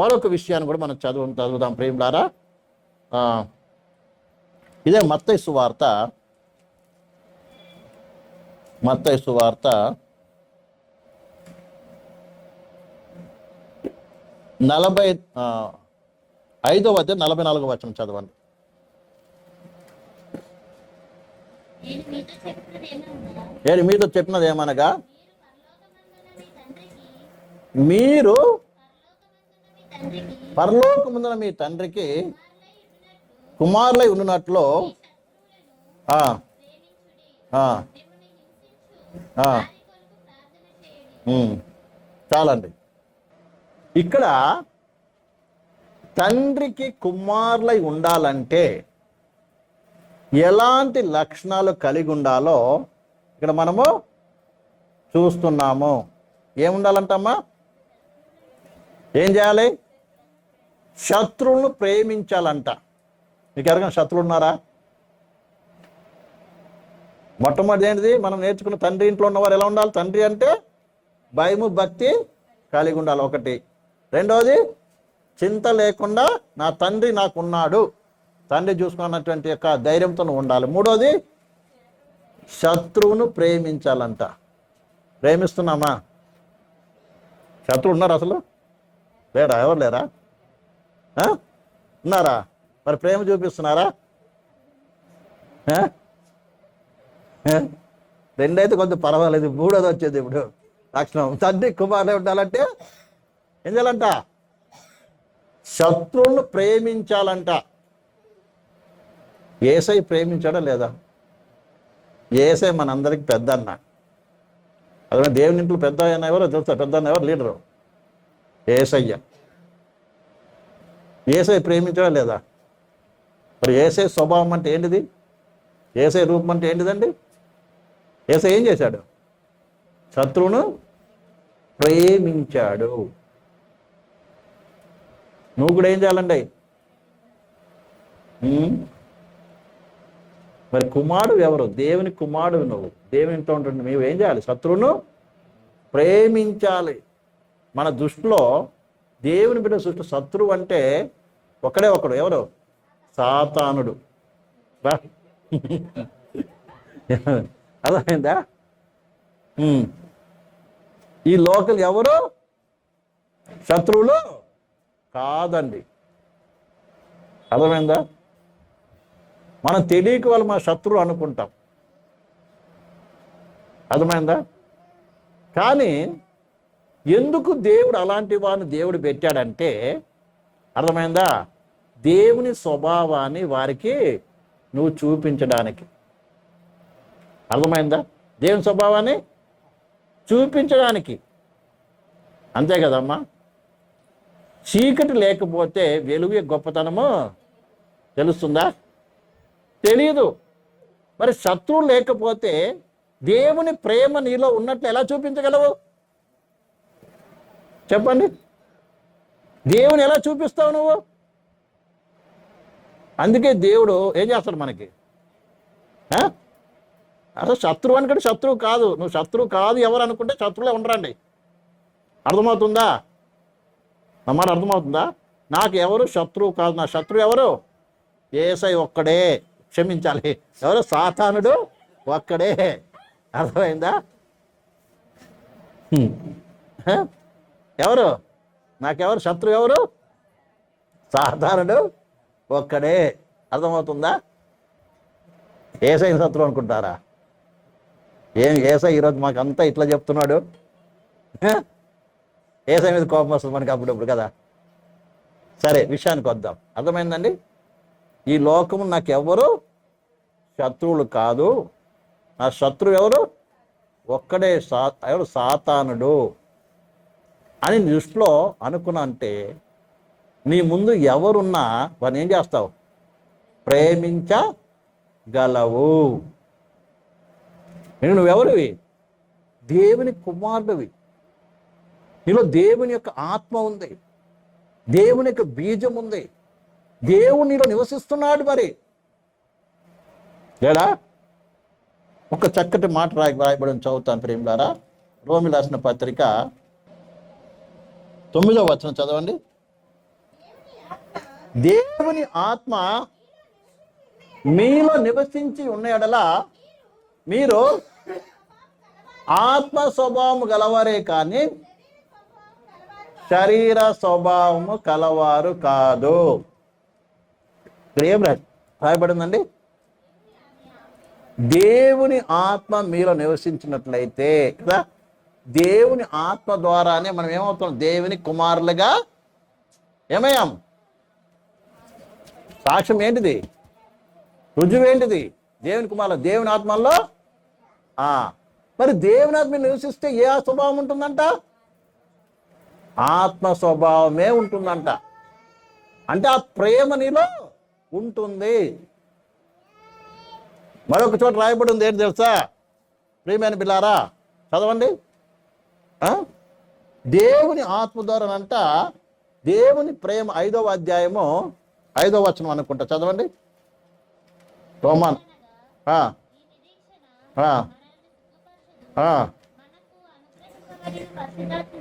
మరొక విషయాన్ని కూడా మనం చదువు చదువుదాం ప్రేమలారా. ఆ, ఇదే మత్తయి సువార్త మత్తయి సువార్త నలభై ఐదవ అధ్యాయం నలభై నాలుగో వచనం చదవండి. నేను మీతో చెప్పినది ఏమనగా మీరు పరలోకమందున మీ పరలోకముందున మీ తండ్రికి కుమారులై ఉన్నట్లు చాలండి. ఇక్కడ తండ్రికి కుమారులై ఉండాలంటే ఎలాంటి లక్షణాలు కలిగి ఉండాలో ఇక్కడ మనము చూస్తున్నాము. ఏముండాలంటమ్మా? ఏం చేయాలి? శత్రువులను ప్రేమించాలంట. మీకు ఎవరికైనా శత్రువులు ఉన్నారా? మొట్టమొదటి ఏంటిది? మనం నేర్చుకున్న తండ్రి ఇంట్లో ఉన్నవారు ఎలా ఉండాలి? తండ్రి అంటే భయము భక్తి కలిగి ఉండాలి ఒకటి. రెండవది చింత లేకుండా నా తండ్రి నాకు ఉన్నాడు తండ్రి చూసుకున్నటువంటి యొక్క ధైర్యంతో ఉండాలి. మూడోది శత్రువును ప్రేమించాలంట. ప్రేమిస్తున్నామా? శత్రువు ఉన్నారు అసలు? లేడా? ఎవరు లేరా? ఉన్నారా? మరి ప్రేమ చూపిస్తున్నారా? ఆ? రెండైతే కొంత పర్వాలేదు మూడోది వచ్చేది ఇప్పుడు. లక్షణం తండ్రి కుమారుడు ఉండాలంటే? ఏం చేయాలంట? శత్రువులను ప్రేమించాలంట. ఏసై ప్రేమించాడా లేదా? ఏసై మనందరికి పెద్ద అన్న. అదే దేవుని ఇంట్లో పెద్ద ఆయన ఎవరో తెలుసా? పెద్ద అన్న ఎవరు? లీడరు. ఏసయ్య. ఏసై ప్రేమించడా లేదా? మరి ఏసై స్వభావం అంటే ఏంటిది? ఏసై రూపం అంటే ఏంటిదండి? ఏసై ఏం చేశాడు? శత్రువును ప్రేమించాడు. నువ్వు కూడా ఏం చేయాలండి? మరి కుమారుడు ఎవరు? దేవుని కుమారుడు నువ్వు. దేవుని ఇంట్లో ఉంటుంది మేము ఏం చేయాలి? శత్రువును ప్రేమించాలి. మన దృష్టిలో దేవుని బిడ్డ సృష్టి శత్రువు అంటే ఒకడే ఒకడు. ఎవరు? సాతానుడు. బా. అర్థమైందా? ఈ లోకల్ ఎవరు? శత్రువులు కాదండి. అర్థమైందా? మనం తెలియక వాళ్ళు మన శత్రువు అనుకుంటాం. అర్థమైందా? కానీ ఎందుకు దేవుడు అలాంటి వారిని దేవుడు పెట్టాడంటే అర్థమైందా? దేవుని స్వభావాన్ని వారికి నువ్వు చూపించడానికి. అర్థమైందా? దేవుని స్వభావాన్ని చూపించడానికి. అంతే కదమ్మా? చీకటి లేకపోతే వెలుగు గొప్పతనము తెలుస్తుందా? తెలియదు మరి శత్రువు లేకపోతే దేవుని ప్రేమ నీలో ఉన్నట్లు ఎలా చూపించగలవు? చెప్పండి. దేవుని ఎలా చూపిస్తావు నువ్వు? అందుకే దేవుడు ఏం చేస్తాడు మనకి? అసలు శత్రువు అనుకుంటే శత్రువు కాదు. నువ్వు శత్రువు కాదు ఎవరు అనుకుంటే శత్రువులే ఉండరండి. అర్థమవుతుందా? నా మాట అర్థమవుతుందా? నాకు ఎవరు శత్రువు కాదు. నా శత్రువు ఎవరు? ఏసై ఒక్కడే. క్షమించాలి. ఎవరు? సాతానుడు ఒక్కడే. అర్థమైందా? ఎవరు? నాకెవరు? శత్రువు ఎవరు? సాధారణుడు ఒక్కడే. అర్థమవుతుందా? ఏసై శత్రువు అనుకుంటారా? ఏం ఏసై ఈరోజు మాకు అంతా ఇట్లా చెప్తున్నాడు? ఏసై మీద కోపం వస్తుంది మనకి అప్పుడప్పుడు కదా. సరే విషయానికి వద్దాం. అర్థమైందండి? ఈ లోకము నాకు ఎవరు శత్రువులు కాదు. నా శత్రువు ఎవరు? ఒక్కడే సా ఎవరు? సాతానుడు. అని దృష్టిలో అనుకున్నా అంటే నీ ముందు ఎవరున్నా వాడిని ఏం చేస్తావు? ప్రేమించగలవు. నేను నువ్వెవరివి? దేవుని కుమారుడివి. నీలో దేవుని యొక్క ఆత్మ ఉంది. దేవుని యొక్క బీజం ఉంది. దేవుడు నీలో నివసిస్తున్నాడు మరి. లేడా ఒక చక్కటి మాట రాయి రాయబడి చదువుతాను ప్రేమిలారా. రోమి రాసిన పత్రిక తొమ్మిదో వచనం చదవండి. దేవుని ఆత్మ మీలో నివసించి ఉన్న ఎడల మీరు ఆత్మ స్వభావము గలవారే కానీ శరీర స్వభావము కలవారు కాదు. ఇక్కడ ఏం రాయబడిందండి? దేవుని ఆత్మ మీలో నివసించినట్లయితే కదా? దేవుని ఆత్మ ద్వారానే మనం ఏమవుతాం దేవుని కుమారులుగా ఏమయ్యాం? సాక్ష్యం ఏంటిది? రుజువు ఏంటిది? దేవుని కుమారులు దేవుని ఆత్మల్లో? ఆ, మరి దేవుని ఆత్మ నివసిస్తే ఏ స్వభావం ఉంటుందంట? ఆత్మ స్వభావమే ఉంటుందంట. అంటే ఆ ప్రేమ నీలో ఉంటుంది. మరొక చోట రాయబడి ఉంది ఏంటి తెలుసా? ప్రియమైన పిల్లారా చదవండి. దేవుని ఆత్మ ద్వారానంట దేవుని ప్రేమ ఐదవ అధ్యాయము ఐదవ వచనం అనుకుంటా. చదవండి. రోమాన్.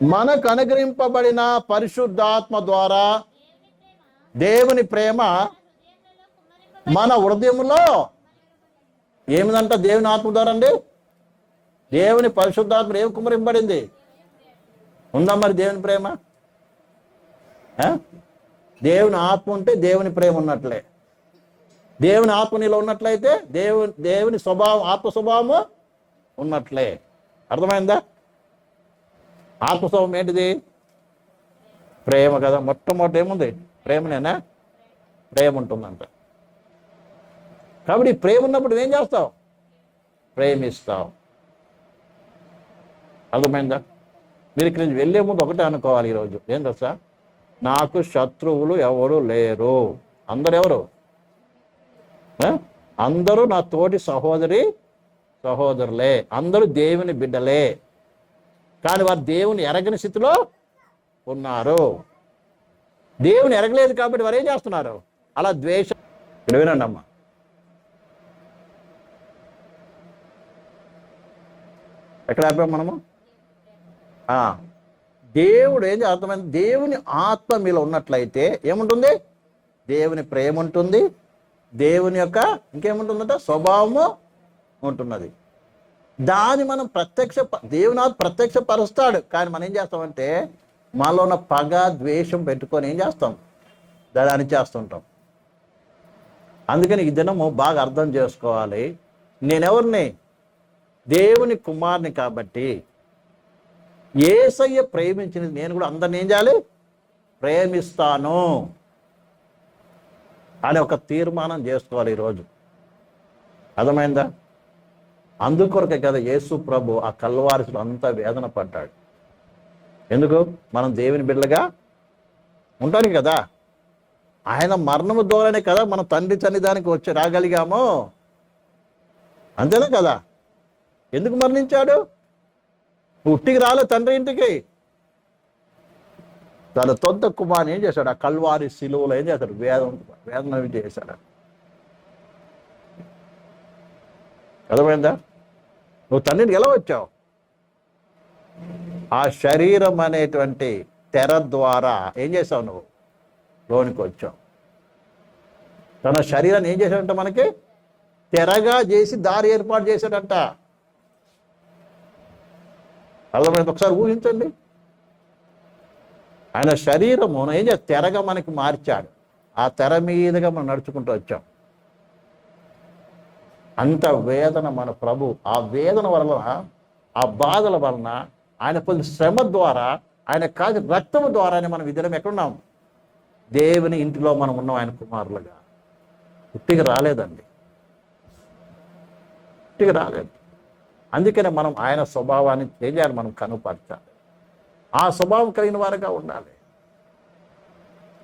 మనకు అనుగ్రహింపబడిన పరిశుద్ధాత్మ ద్వారా దేవుని ప్రేమ మన హృదయంలో ఏమిదంట దేవుని ఆత్మ ద్వారా అండి? దేవుని పరిశుద్ధాత్మ ఏం కుమరింపబడింది? ఉందా మరి దేవుని ప్రేమ? దేవుని ఆత్మ ఉంటే దేవుని ప్రేమ ఉన్నట్లే. దేవుని ఆత్మ నీలో ఉన్నట్లయితే దేవుని దేవుని స్వభావం ఆత్మ స్వభావము ఉన్నట్లే. అర్థమైందా? ఆత్మ స్వభావం ఏంటిది? ప్రేమ కదా. మొట్టమొదటి ఏముంది? ప్రేమనేనా? ప్రేమ ఉంటుందంట. కాబట్టి ప్రేమ ఉన్నప్పుడు ఏం చేస్తావు? ప్రేమిస్తావు. అర్థమైందా? మీరు ఇక్కడి నుంచి వెళ్ళే ముందు ఒకటే అనుకోవాలి ఈరోజు. ఏం తెలుసా? నాకు శత్రువులు ఎవరు లేరు. అందరు ఎవరు అందరూ నా తోటి సహోదరి సహోదరులే. అందరూ దేవుని బిడ్డలే. కానీ వారు దేవుని ఎరగని స్థితిలో ఉన్నారు. దేవుని ఎరగలేదు కాబట్టి వారు ఏం చేస్తున్నారు? అలా ద్వేషం ఇక్కడ వినండి అమ్మా. ఎక్కడ ఆపాం మనము? దేవుడు ఏం అర్థమైంది? దేవుని ఆత్మ మీలో ఉన్నట్లయితే ఏముంటుంది? దేవుని ప్రేమ ఉంటుంది. దేవుని యొక్క ఇంకేముంటుందంట? స్వభావము ఉంటున్నది. దాన్ని మనం ప్రత్యక్ష దేవుని ఆత్మ ప్రత్యక్షపరుస్తాడు. కానీ మనం ఏం చేస్తామంటే మాలో ఉన్న పగ ద్వేషం పెట్టుకొని ఏం చేస్తాం? దాన్ని అణిచేస్తుంటాం అందుకని ఈ దినము బాగా అర్థం చేసుకోవాలి. నేనెవరిని? దేవుని కుమార్ని కాబట్టి. ఏసయ్య ప్రేమించినది నేను కూడా అందరిని ఏం చేయాలి? ప్రేమిస్తాను అని ఒక తీర్మానం చేసుకోవాలి ఈరోజు. అర్థమైందా? అందుకొరకే కదా యేసు ప్రభు ఆ కల్వారిసులు అంతా వేదన పడ్డాడు. ఎందుకు? మనం దేవుని బిడ్డలుగా ఉంటానికి కదా. ఆయన మరణము ద్వారానే కదా మన తండ్రి సన్నిధానికి వచ్చి రాగలిగాము. అంతేనా కదా? ఎందుకు మరణించాడు? పుట్టికి రాలే తండ్రి ఇంటికి. తన తొంత కుమారుని ఏం చేశాడు? ఆ కల్వారి శిలువలో ఏం చేశాడు? వేదం వేదన చేశాడు. అర్థమైందా? నువ్వు తండ్రిని ఎలా వచ్చావు? ఆ శరీరం అనేటువంటి తెర ద్వారా ఏం చేసావు నువ్వు? లోనికి వచ్చావు. తన శరీరాన్ని ఏం చేశాడంట మనకి? తెరగా చేసి దారి ఏర్పాటు చేశాడంట. అర్థమైంది ఒకసారి ఊహించండి. ఆయన శరీరము ఏం చేస్తా తెరగా మనకి మార్చాడు. ఆ తెర మీదుగా మనం నడుచుకుంటూ వచ్చాం. అంత వేదన మన ప్రభు. ఆ వేదన వలన ఆ బాధల వలన ఆయన పొందిన శ్రమ ద్వారా ఆయన కాదు రక్తము ద్వారానే మనం ఇద్దరం ఎక్కడున్నాం దేవుని ఇంటిలో మనం ఉన్నాం ఆయన కుమారులుగా. పుట్టికి రాలేదండి. పుట్టికి రాలేదు. అందుకనే మనం ఆయన స్వభావాన్ని ఏం చేయాలి మనం కనుపరచాలి. ఆ స్వభావం కలిగిన వారుగా ఉండాలి.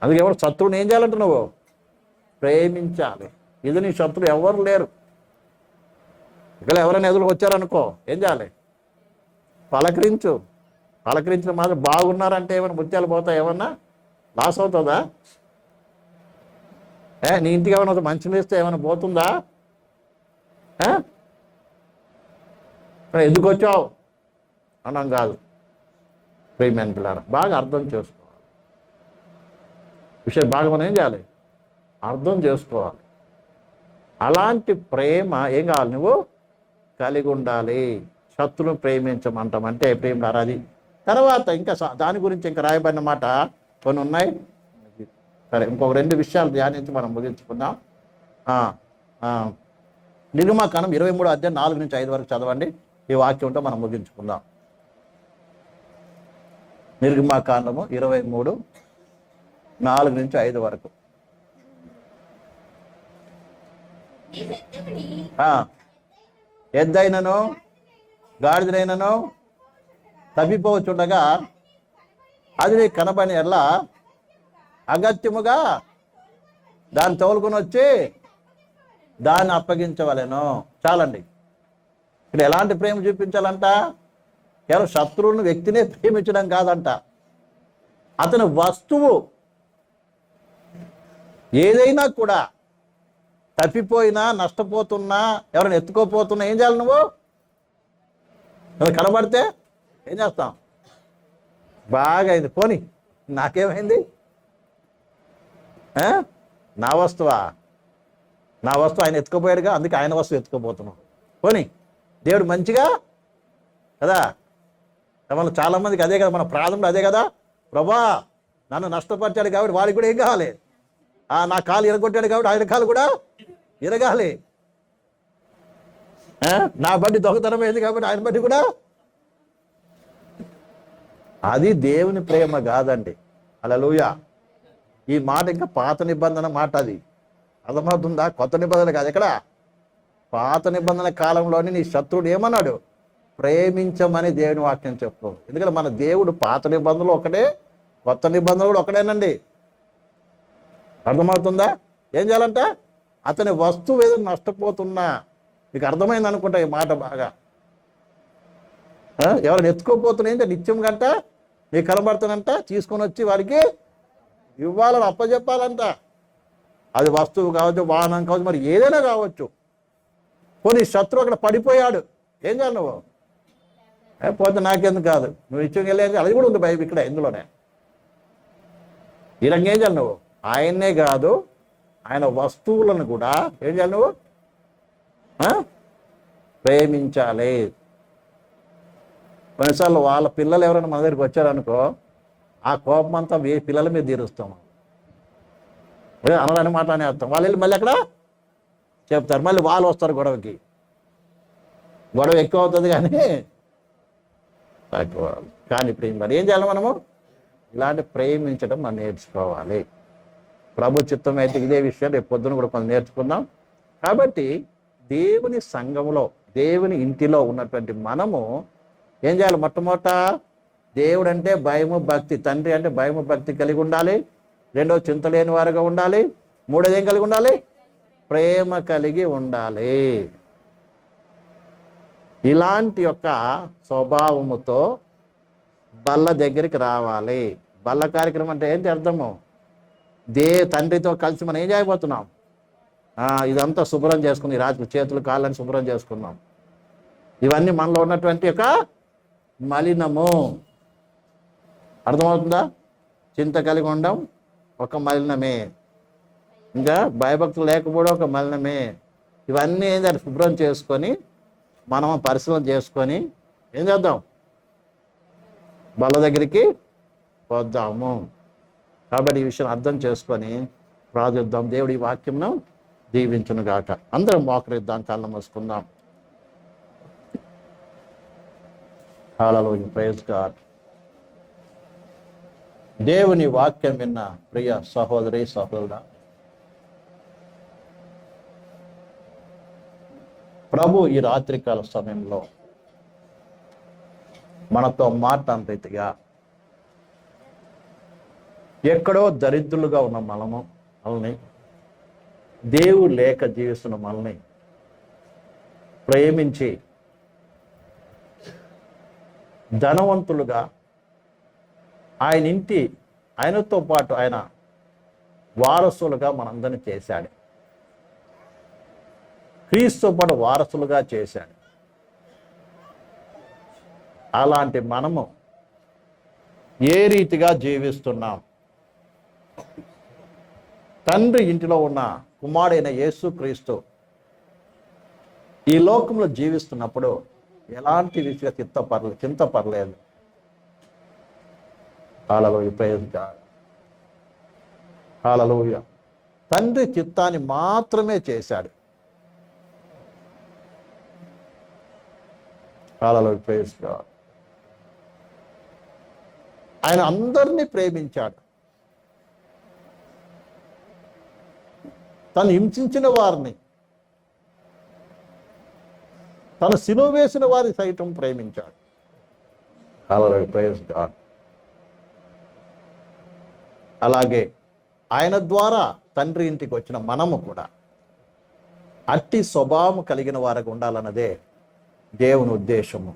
అందుకే ఎవరు శత్రువుని ఏం చేయాలంటున్నావు ప్రేమించాలి. ఇది నీ శత్రువు ఎవరు లేరు. ఇక్కడ ఎవరైనా ఎదురు వచ్చారనుకో ఏం చేయాలి? పలకరించు. పలకరించిన మాత్రం బాగున్నారంటే ఏమైనా ముత్యాలు పోతాయి ఏమన్నా? లాస్ అవుతుందా? ఏ నీ ఇంటికి ఏమైనా మంచి వేస్తే ఏమైనా పోతుందా? ఏ? ఎందుకు వచ్చావు? అనం కాదు. ప్రేమైన పిల్లలు బాగా అర్థం చేసుకోవాలి. విషయం బాగా మనం ఏం చేయాలి? అర్థం చేసుకోవాలి. అలాంటి ప్రేమ ఏం కావాలి నువ్వు? కలిగి ఉండాలి. శత్రువును ప్రేమించమంటాం. అంటే ప్రేమ అది తర్వాత ఇంకా దాని గురించి ఇంకా రాయబడిన మాట కొన్ని ఉన్నాయి. సరే ఇంకొక రెండు విషయాలు ధ్యానించి మనం ముగించుకుందాం. ఆ, ఇరవై మూడు అధ్యాయం నాలుగు నుంచి ఐదు వరకు చదవండి. ఈ వాక్యంతో మనం ముగించుకుందాం. నిర్గమాకాండము ఇరవై మూడు నాలుగు నుంచి ఐదు వరకు. ఆ, ఎద్దైనను గాడిదైనను తప్పిపోవచ్చుండగా అది నీకు కనబడి ఎట్లా అగత్యముగా దాన్ని తోలుకొని వచ్చి దాన్ని అప్పగించవలెను. చాలండి. ఇక్కడ ఎలాంటి ప్రేమ చూపించాలంట? కేవలం శత్రువుని వ్యక్తినే ప్రేమించడం కాదంట. అతని వస్తువు ఏదైనా కూడా తప్పిపోయినా నష్టపోతున్నా ఎవరైనా ఎత్తుకోపోతున్నా ఏం చేయాలి నువ్వు? నువ్వు కనబడితే ఏం చేస్తాం? బాగా అయింది. పోని నాకేమైంది? ఆ? నా వస్తువా? నా వస్తువు ఆయన ఎత్తుకుపోయాడుగా అందుకే ఆయన వస్తువు ఎత్తుకోబోతున్నాం పోనీ. దేవుడు మంచిగా కదా? మన చాలా మందికి అదే కదా మన ప్రాథమిక అదే కదా? ప్రభా నన్ను నష్టపరిచాడు కాబట్టి వాడికి కూడా ఏం కావాలి? ఆ నా కాలు ఇరగొట్టాడు కాబట్టి ఆయన కాలు కూడా ఇరగాలి నా బండి దొంగతనం అయింది కాబట్టి ఆయన బట్టి కూడా అది దేవుని ప్రేమ కాదండి. అలలుయ ఈ మాట ఇంకా పాత నిబంధన మాట అది. అర్థమవుతుందా? కొత్త నిబంధన కాదు. ఎక్కడ? పాత నిబంధన కాలంలోనే నీ శత్రుడు ఏమన్నాడు? ప్రేమించమని దేవుని వాక్యం చెప్పు. ఎందుకంటే మన దేవుడు పాత నిబంధనలు ఒకటే కొత్త నిబంధనలు కూడా ఒకటేనండి. అర్థమవుతుందా? ఏం చేయాలంట? అతని వస్తువు ఏదో నష్టపోతున్నా. మీకు అర్థమైంది అనుకుంటా ఈ మాట బాగా. ఎవరైనా ఎత్తుకోపోతున్నా నిత్యం గంట నీకు కనబడుతుందంట తీసుకొని వచ్చి వారికి ఇవ్వాలని అప్పచెప్పాలంట అది వస్తువు కావచ్చు వాహనం కావచ్చు మరి ఏదైనా కావచ్చు. పోనీ శత్రువు అక్కడ పడిపోయాడు. ఏం చేయాలి నువ్వు? పోతే నాకెందుకు కాదు. నువ్వు ఇచ్చి వెళ్ళేది అది కూడా ఉంది బైబిల్ ఇక్కడ ఇందులోనే. ఈ రంగం ఏం చేయాలి నువ్వు? ఆయన్నే కాదు ఆయన వస్తువులను కూడా ఏం చేయాలి నువ్వు? ఆ? ప్రేమించాలి. కొన్నిసార్లు వాళ్ళ పిల్లలు ఎవరైనా మన దగ్గరికి వచ్చారనుకో ఆ కోపం అంతా పిల్లల మీద తీరుస్తాం. ఏ అనరాని మాట అనేస్తాం వాళ్ళు వెళ్ళి మళ్ళీ అక్కడ చెప్తారు. మళ్ళీ వాళ్ళు వస్తారు గొడవకి. గొడవ ఎక్కువ అవుతుంది కానీ తక్కువ కానీ ఇప్పుడు ఏం- మరి ఏం చేయాలి మనము? ఇలాంటి ప్రేమించడం మనం నేర్చుకోవాలి. ప్రభు చిత్తం అయితే ఇదే విషయం రేపు పొద్దున కూడా కొంచెం నేర్చుకుందాం. కాబట్టి దేవుని సంఘంలో దేవుని ఇంటిలో ఉన్నటువంటి మనము ఏం చేయాలి మొట్టమొదట? దేవుడు అంటే భయము భక్తి. తండ్రి అంటే భయము భక్తి కలిగి ఉండాలి. రెండో చింత లేని వారుగా ఉండాలి. మూడోది ఏం కలిగి ఉండాలి? ప్రేమ కలిగి ఉండాలి. ఇలాంటి యొక్క స్వభావముతో బల్ల దగ్గరికి రావాలి. బల్ల కార్యక్రమం అంటే ఏంటి అర్థము? దే తండ్రితో కలిసి మనం ఏం చేయబోతున్నాం? ఇదంతా శుభ్రం చేసుకుని రాజు చేతులు కాళ్ళని శుభ్రం చేసుకున్నాం. ఇవన్నీ మనలో ఉన్నటువంటి యొక్క మలినము. అర్థమవుతుందా? చింత కలిగి ఉండడం ఒక మలినమే. ఇంకా భయభక్తులు లేకపోవడం ఒక మలినమే ఇవన్నీ ఏంటంటే శుభ్రం చేసుకొని మనం పరిశీలన చేసుకొని ఏం చేద్దాం? బల్ల దగ్గరికి వద్దాము కాబట్టి ఈ విషయం అర్థం చేసుకొని ప్రార్థిద్దాం. దేవుడి వాక్యంను దీవించును గాక అందరం మోకరిద్దాం కళ్ళ మూసుకుందాం. కాలలో ప్రేజ్ గాడ్ దేవుని వాక్యం విన్న ప్రియ సహోదరి సహోదరుడా ప్రభు ఈ రాత్రికాల సమయంలో మనతో మాట్లాడిన రీతిగా ఎక్కడో దరిద్రులుగా ఉన్న మనము మనల్ని దేవుడు లేక జీవిస్తున్న మనల్ని ప్రేమించి ధనవంతులుగా ఆయన ఇంటి ఆయనతో పాటు ఆయన వారసులుగా మనందరినీ చేశాడు. క్రీస్తు పాటు వారసులుగా చేశాడు. అలాంటి మనము ఏ రీతిగా జీవిస్తున్నాం? తండ్రి ఇంటిలో ఉన్న కుమారుడైన యేసుక్రీస్తు ఈ లోకంలో జీవిస్తున్నప్పుడు ఎలాంటి రీతిగా చింత పర్లేదు. చింత పర్లేదు హాలలోయ తండ్రి చిత్తాన్ని మాత్రమే చేశాడు. హాలలోయ ప్రేజ్ ఆయన అందరినీ ప్రేమించాడు. తను హింసించిన వారిని తను సిలువ వేసిన వారి సైతం ప్రేమించాడు. Hallelujah. అలాగే ఆయన ద్వారా తండ్రి ఇంటికి వచ్చిన మనము కూడా అట్టి స్వభావం కలిగిన వారికి ఉండాలన్నదే దేవుని ఉద్దేశము.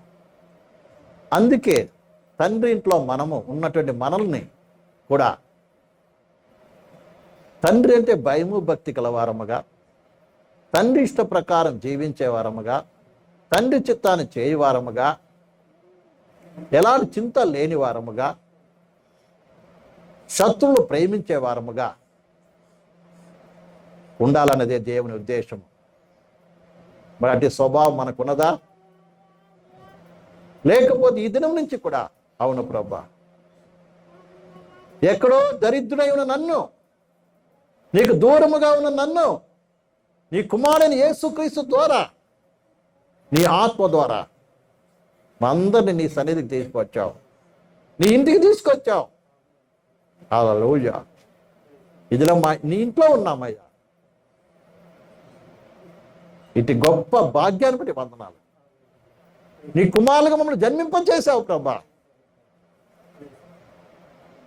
అందుకే తండ్రి ఇంట్లో మనము ఉన్నటువంటి మనల్ని కూడా తండ్రి అంటే భయము భక్తి కలవారముగా తండ్రి ఇష్ట ప్రకారం జీవించేవారముగా తండ్రి చిత్తాన్ని చేయవారముగా ఎలాంటి చింత లేని వారముగా శత్రువులు ప్రేమించే వారముగా ఉండాలన్నదే దేవుని ఉద్దేశం మరి అంటే స్వభావం మనకున్నదా? లేకపోతే ఈ దినం నుంచి కూడా అవును ప్రభా. ఎక్కడో దరిద్రుడై ఉన్న నన్ను నీకు దూరముగా ఉన్న నన్ను నీ కుమారుని యేసుక్రీస్తు ద్వారా నీ ఆత్మ ద్వారా మా అందరిని నీ సన్నిధికి తీసుకొచ్చావు. నీ ఇంటికి తీసుకొచ్చావు. అలా ఇదిలో మా నీ ఇంట్లో ఉన్నామయ్యా. ఇటు గొప్ప భాగ్యాన్ని బట్టి వందనాలు. నీ కుమారులుగా మమ్మల్ని జన్మింపచేసావు ప్రభా.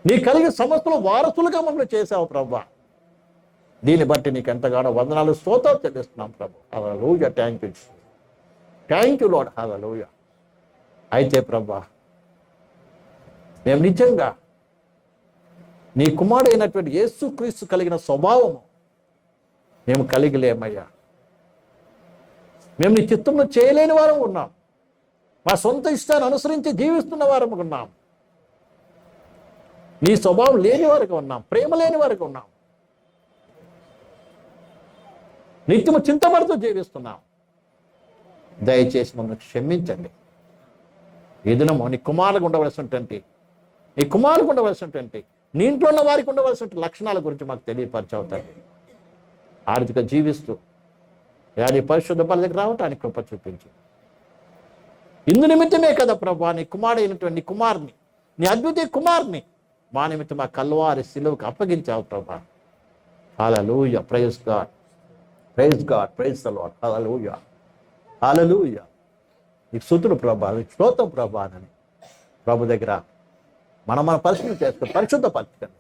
నీ కలిగి సమస్తలు వారసులుగా మమ్మల్ని చేసావు ప్రభా. దీన్ని బట్టి నీకు ఎంతగానో వందనాలు స్తోత్రాలు చెల్లిస్తున్నాం ప్రభు. Alleluia thank you thank you Lord alleluia అయితే ప్రభా మేము నిజంగా నీ కుమారుడైనటువంటి యేసుక్రీస్తు కలిగిన స్వభావము మేము కలిగిలేమయ్యా మేము నీ చిత్తంలో చేయలేని వారం ఉన్నాం. మా సొంత ఇష్టాన్ని అనుసరించి జీవిస్తున్న వారం ఉన్నాం. నీ స్వభావం లేని వారికి ఉన్నాం. ప్రేమ లేని వారికి ఉన్నాం. నిత్యము చింతపడుతూ జీవిస్తున్నాం. దయచేసి మమ్మల్ని క్షమించండి. ఈ దినము నీ కుమారులకు ఉండవలసినటువంటి నీ కుమారులకు ఉండవలసినటువంటి నీ ఇంట్లో ఉన్న వారికి ఉండవలసిన లక్షణాల గురించి మాకు తెలియపరచవుతాయి ఆర్థిక జీవిస్తూ యాది పరిశుద్ధ పరిధికి రావటానికి కృప చూపించు. ఇందు నిమిత్తమే కదా ప్రభా నీ కుమారుడైనటువంటి నీ కుమార్ని నీ అద్భుత కుమార్ని మా నిమిత్తం మా కల్వారి శిలువుకి అప్పగించావు ప్రభా. Hallelujah praise God praise God praise the Lord hallelujah నీకు సుతుడు ప్రభా నీకు శ్రోతం ప్రభా అని ప్రభు దగ్గర మనం మన పరిశీలన చేసుకుని పరిశుద్ధ పరచుకొని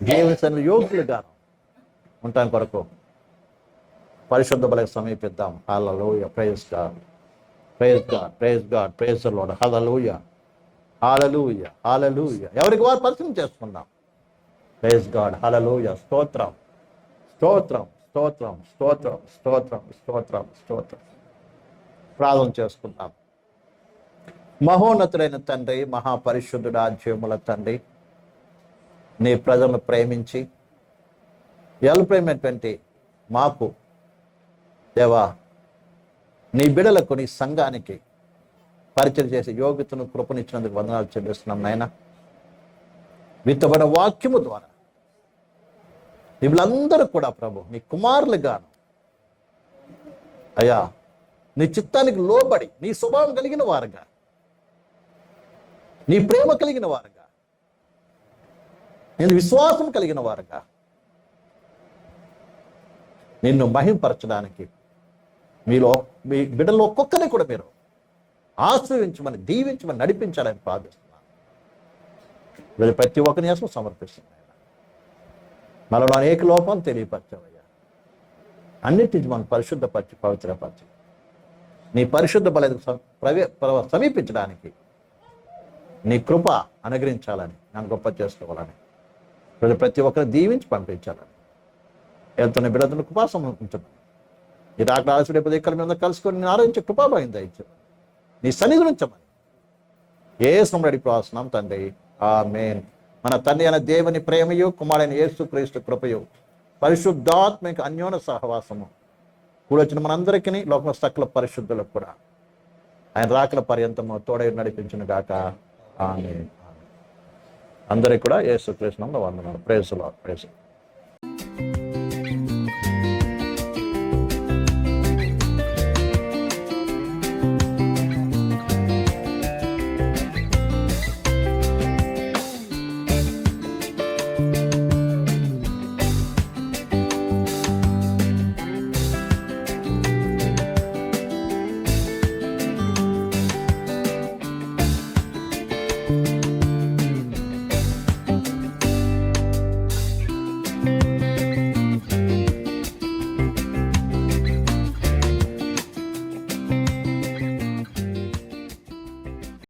జీవించిన యోగ్యులుగా ఉంటాం కొరకు పరిశుద్ధ బలకు సమీపిద్దాం. Hallelujah praise God praise God praise God praise Lord hallelujah hallelujah hallelujah ఎవరికి వారు పరిచయం చేసుకుందాం? ప్రేజ్ గాడ్ హల్లెలూయా స్తోత్రం. స్తోత్రం. స్తోత్రం. స్తోత్రం. స్తోత్రం. స్తోత్రం. స్తోత్రం. ప్రార్థన చేసుకుందాం. మహోన్నతుడైన తండ్రి మహాపరిశుద్ధుడు ఆధ్యముల తండ్రి నీ ప్రజలను ప్రేమించి ఎల్ ప్రేమైనటువంటి మాకు దేవా నీ బిడలకు నీ సంఘానికి పరిచయం చేసే యోగ్యతను కృపనిచ్చినందుకు వందనాలు చెల్లిస్తున్నాం నాయన. విత్తబడిన వాక్యము ద్వారా వీళ్ళందరూ కూడా ప్రభు నీ కుమారులుగాను అయ్యా నీ చిత్తానికి లోబడి నీ స్వభావం కలిగిన వారుగా నీ ప్రేమ కలిగిన వారుగా నేను విశ్వాసం కలిగిన వారుగా నిన్ను మహింపరచడానికి మీలో మీ బిడ్డలో ఒక్కొక్కరిని కూడా మీరు ఆశ్రయించమని దీవించమని నడిపించాలని ప్రార్థిస్తున్నాను. వీళ్ళు ప్రతి ఒక్కరిని అసలు సమర్పిస్తున్నాను మనలో అనేక లోపం తెలియపరచవయ్యా అన్నిటిని మనం పరిశుద్ధపరిచి పవిత్రపరిచి. నీ పరిశుద్ధ బలం ప్రవే ప్ర- సమీపించడానికి నీ కృప అనుగ్రహించాలని నన్ను గొప్ప చేసుకోవాలని ప్రతి ప్రతి ఒక్కరిని దీవించి పంపించాలని. వెళ్తున్న బిడ్డలను కృపా సమర్పించమని ఈ రాక ఆలస్యం రేపు ఇక్కడ మీద కలుసుకొని నేను ఆరోగ్య కృపాభాయం దయచు నీ సన్నిధి నుంచమని ఏ సమడి ప్రాసనం తండ్రి. ఆ మేన్ మన తండ్రి అయిన దేవుని ప్రేమయు కుమారైన యేసు క్రీస్తు కృపయు. పరిశుద్ధాత్మిక అన్యోన సహవాసము. కూడొచ్చిన మనందరికీ లోకం సకల పరిశుద్ధులకు కూడా. ఆయన రాకల పర్యంతము తోడై నడిపించిన గాక. ఆమె అందరికి కూడా యేసు కృష్ణంలో వందనాలు. ప్రేసులో ప్రేసులు